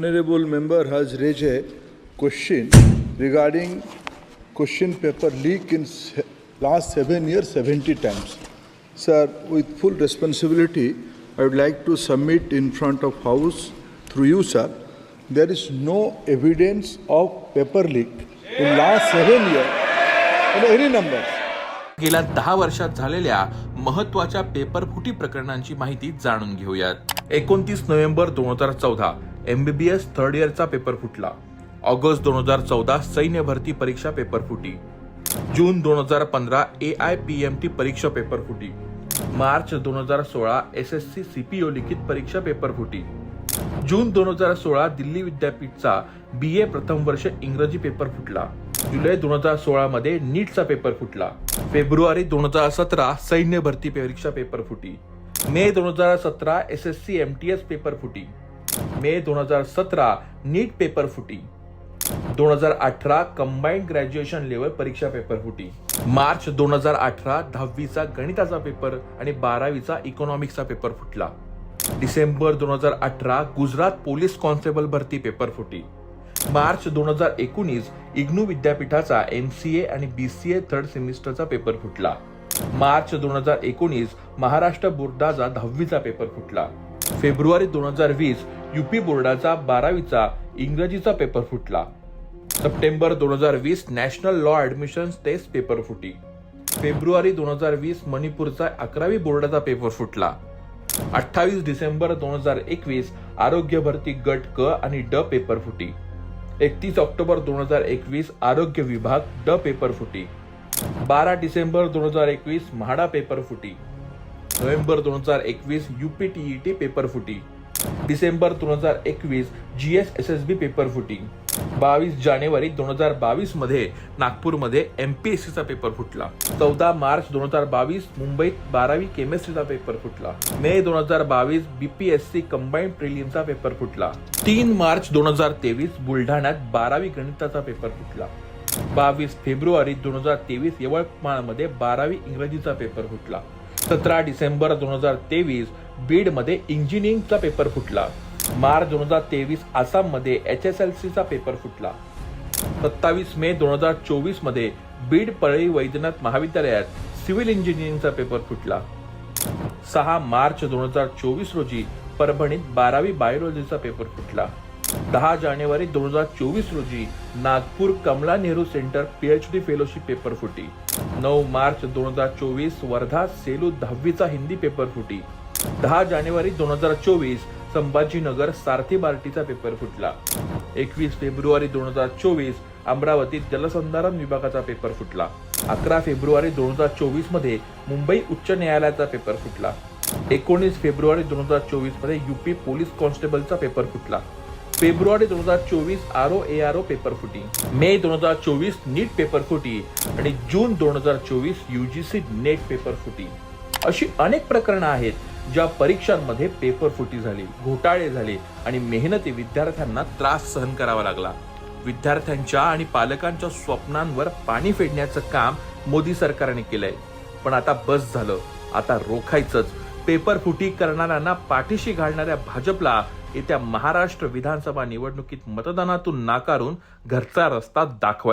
Honorable member has raised a question regarding question paper leak in last seven years, 70 times. Sir, with full responsibility, I would like to submit in front of House through you, sir. There is no evidence of paper leak in last seven years in any numbers. गेल्या दहा वर्षात झालेल्या महत्त्वाच्या paper फुटी प्रकरणांची माहिती जाणून घेऊयात एकोणतीस नोव्हेंबर दोन हजार चौदा M B B S third इयरचा paper फुटला. ऑगस्ट दोन हजार चौदा सैन्य भरती परीक्षा पेपर फुटी. जून दोन हजार पंधरा A I P M T परीक्षा पेपर फुटी. मार्च दोन हजार सोळा S S C C P O लिखित परीक्षा पेपर फुटी. जून दोन हजार सोळा दिल्ली विद्यापीठचा बी ए प्रथम वर्ष इंग्रजी पेपर फुटला. जुलै दोन हजार सोळा मध्ये नीटचा पेपर फुटला. फेब्रुवारी दोन हजार सतरा सैन्य भरती परीक्षा पेपर फुटी. मे दोन हजार सतरा S S C M T S paper फुटी. मे दोन हजार सतरा नीट पेपर फुटी. दोन हजार अठरा कंबाईंड ग्रॅज्युएशन लेवल परीक्षा पेपर फुटी. मार्च दोन हजार अठरा दहावीचा गणिताचा पेपर आणि बारावीचा इकॉनॉमिक्सचा पेपर फुटला. डिसेंबर दोन हजार अठरा गुजरात पोलीस कॉन्स्टेबल भरती पेपर फुटी. मार्च दोन हजार एकोणीस इग्नू विद्यापीठाचा एम सी ए आणि बी सी ए थर्ड सेमिस्टरचा पेपर फुटला. मार्च दोन हजार एकोणीस महाराष्ट्र बोर्डाचा दहावीचा पेपर फुटला. फेब्रुवारी दोन हजार वीस युपी बोर्डाचा बारावीचा इंग्रजीचा पेपर फुटला. सप्टेंबर दोन हजार वीस national law admission test paper फुटी. फेब्रुवारी दोन हजार वीस मणिपूरचा अकरावी बोर्डाचा पेपर फुटला. अठ्ठावीस डिसेंबर दोन हजार एकवीस आरोग्य भरती गट क आणि ड पेपर फुटी. एकतीस ऑक्टोबर दोन हजार एकवीस आरोग्य विभाग ड पेपर फुटी. बारा डिसेंबर दोन हजार एकवीस म्हाडा पेपर फुटी. नोव्हेंबर दोन हजार एकवीस युपीटीईटी पेपर फुटी डिसेंबर दोन हजार एकवीस G S S S B paper फुटी बावीस जानेवारी दोन हजार बावीसमध्ये नागपूरमध्ये सीचा पेपर फुटला. चौदा मार्च दोन हजार बावीस मुंबईत बारावी केमिस्ट्रीचा पेपर फुटला. मे दोन हजार बावीस बीपीएससी कंबाईंड प्रिलियमचा पेपर फुटला. तीन मार्च दोन हजार तेवीस बुलढाण्यात बारावी गणिताचा पेपर फुटला. बावीस फेब्रुवारी दोन हजार तेवीस यवतमाळमध्ये बारावी इंग्रजीचा पेपर फुटला. सतरा डिसेंबर दोन हजार तेवीस बीडमध्ये इंजिनिअरिंगचा पेपर फुटला. मार्च दोन हजार तेवीस आसाममध्ये एच एस एल सीचा पेपर फुटला. सत्तावीस मे दोन हजार चोवीसमध्ये बीड परळी वैद्यनाथ महाविद्यालयात सिव्हिल इंजिनिअरिंगचा पेपर फुटला. सहा मार्च दोन हजार चोवीस रोजी परभणीत बारावी बायोलॉजीचा पेपर फुटला. दहा जानेवारी दोन हजार चोवीस रोजी Nagpur Kamla Nehru centre PhD fellowship paper फुटी. नऊ मार्च दोन हजार चोवीस वर्धा सेलू दहावीचा हिंदी पेपर फुटी. दहा जानेवारी दोन हजार चोवीस संभाजीनगर सारथी बार्टीचा पेपर फुटला. एकवीस फेब्रुवारी दोन हजार चोवीस अमरावतीत जलसंधारण विभागाचा पेपर फुटला. अकरा फेब्रुवारी दोन हजार चोवीसमध्ये मुंबई उच्च न्यायालयाचा पेपर फुटला. एकोणीस फेब्रुवारी दोन हजार चोवीसमध्ये युपी पोलीस कॉन्स्टेबलचा पेपर फुटला. फेब्रुवारी दोन हजार चोवीस R O A R O paper फुटी मे दोन हजार चोवीस नीट पेपर फुटी आणि जून दोन हजार चोवीस युजीसी नेट पेपर फुटी अशी अनेक प्रकरणं आहेत ज्या परीक्षांमध्ये पेपर फुटी झाली घोटाळे झाले आणि मेहनती विद्यार्थ्यांना त्रास सहन करावा लागला. विद्यार्थ्यांच्या आणि पालकांच्या स्वप्नांवर पाणी फेडण्याचं काम मोदी सरकारने केलंय. पण आता बस झालं. आता रोखायचंच. पेपर फुटी करणाऱ्यांना पाठीशी घालणाऱ्या भाजपला येत्या महाराष्ट्र विधानसभा निवडणुकीत मतदानातून नाकारून घरचा रस्ता दाखवायचा.